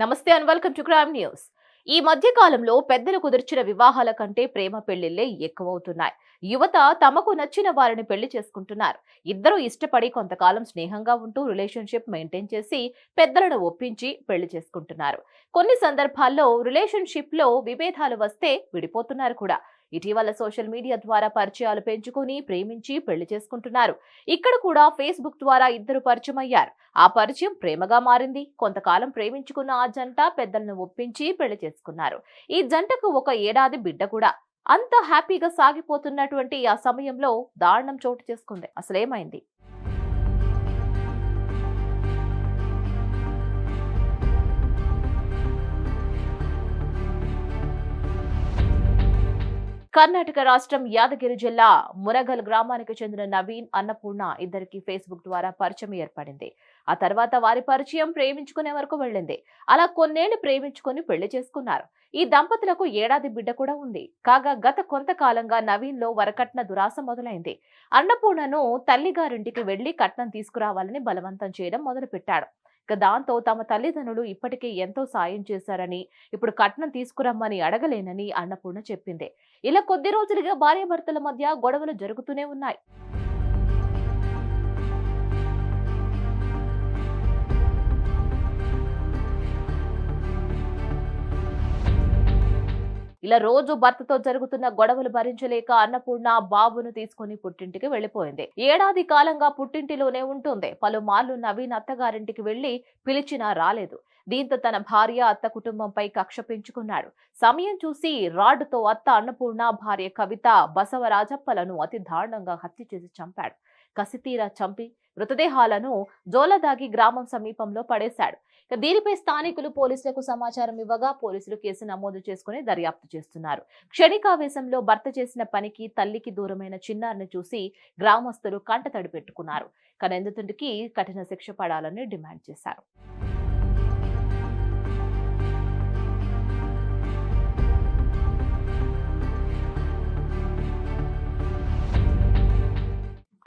నమస్తే and welcome to crime news. ఈ మధ్య కాలంలో పెద్దలు కుదిర్చిన వివాహాల కంటే ప్రేమ పెళ్ళిళ్ళే ఎక్కువవుతున్నాయి. యువత తమకు నచ్చిన వారిని పెళ్ళి చేసుకుంటున్నారు. ఇద్దరు ఇష్టపడి కొంతకాలం స్నేహంగా ఉంటూ రిలేషన్షిప్ మెయింటైన్ చేసి పెద్దలను ఒప్పించి పెళ్ళి చేసుకుంటున్నారు. కొన్ని సందర్భాల్లో రిలేషన్షిప్లో విభేదాలు వస్తే విడిపోతున్నారు కూడా. ఇటీవల సోషల్ మీడియా ద్వారా పరిచయాలు పెంచుకొని ప్రేమించి పెళ్ళి చేసుకుంటున్నారు. ఇక్కడ కూడా ఫేస్బుక్ ద్వారా ఇద్దరు పరిచయం అయ్యారు ఆ పరిచయం ప్రేమగా మారింది. కొంతకాలం ప్రేమించుకున్న ఆ జంట పెద్దలను ఒప్పించి పెళ్ళి చేసుకున్నారు. ఈ జంటకు ఒక ఏడాది బిడ్డ కూడా. అంత హ్యాపీగా సాగిపోతున్నటువంటి ఆ సమయంలో దారుణం చోటు చేసుకుంది. అసలేమైంది? కర్ణాటక రాష్ట్రం యాదగిరి జిల్లా మురగల్ గ్రామానికి చెందిన నవీన్ అన్నపూర్ణ ఇద్దరికి ఫేస్బుక్ ద్వారా పరిచయం ఏర్పడింది. ఆ తర్వాత వారి పరిచయం ప్రేమించుకునే వరకు వెళ్ళింది. అలా కొన్నేళ్ళు ప్రేమించుకుని పెళ్ళి చేసుకున్నారు. ఈ దంపతులకు ఏడాది బిడ్డ కూడా ఉంది. కాగా గత కొంతకాలంగా నవీన్లో వరకట్న దురాశ మొదలైంది. అన్నపూర్ణను తల్లిగారింటికి వెళ్ళి కట్నం తీసుకురావాలని బలవంతం చేయడం మొదలుపెట్టాడు. ఇక దాంతో తమ తల్లిదండ్రులు ఇప్పటికే ఎంతో సాయం చేశారని ఇప్పుడు కట్నం తీసుకురమ్మని అడగలేనని అన్నపూర్ణ చెప్పింది. ఇలా కొద్ది రోజులుగా భార్యాభర్తల మధ్య గొడవలు జరుగుతూనే ఉన్నాయి. ఇలా రోజు భర్తతో జరుగుతున్న గొడవలు భరించలేక అన్నపూర్ణ బాబును తీసుకుని పుట్టింటికి వెళ్ళిపోయింది ఏడాది కాలంగా పుట్టింటిలోనే ఉంటుంది. పలుమార్లు నవీన్ అత్తగారింటికి వెళ్ళి పిలిచినా రాలేదు. దీంతో తన భార్య అత్త కుటుంబంపై కక్ష పెంచుకున్నాడు సమయం చూసి రాడ్డుతో అత్త అన్నపూర్ణ భార్య కవిత బసవరాజప్పలను అతి దారుణంగా హత్య చేసి చంపాడు. కసితీరా చంపి మృతదేహాలను జోలదాగి గ్రామం సమీపంలో పడేశాడు. దీనిపై స్థానికులు పోలీసులకు సమాచారం ఇవ్వగా పోలీసులు కేసు నమోదు చేసుకుని దర్యాప్తు చేస్తున్నారు. క్షణికావేశంలో భర్త చేసిన పనికి తల్లికి దూరమైన చిన్నారిని చూసి గ్రామస్తులు కంటతడి పెట్టుకున్నారు. కానీ కఠిన శిక్ష పడాలని డిమాండ్ చేశారు.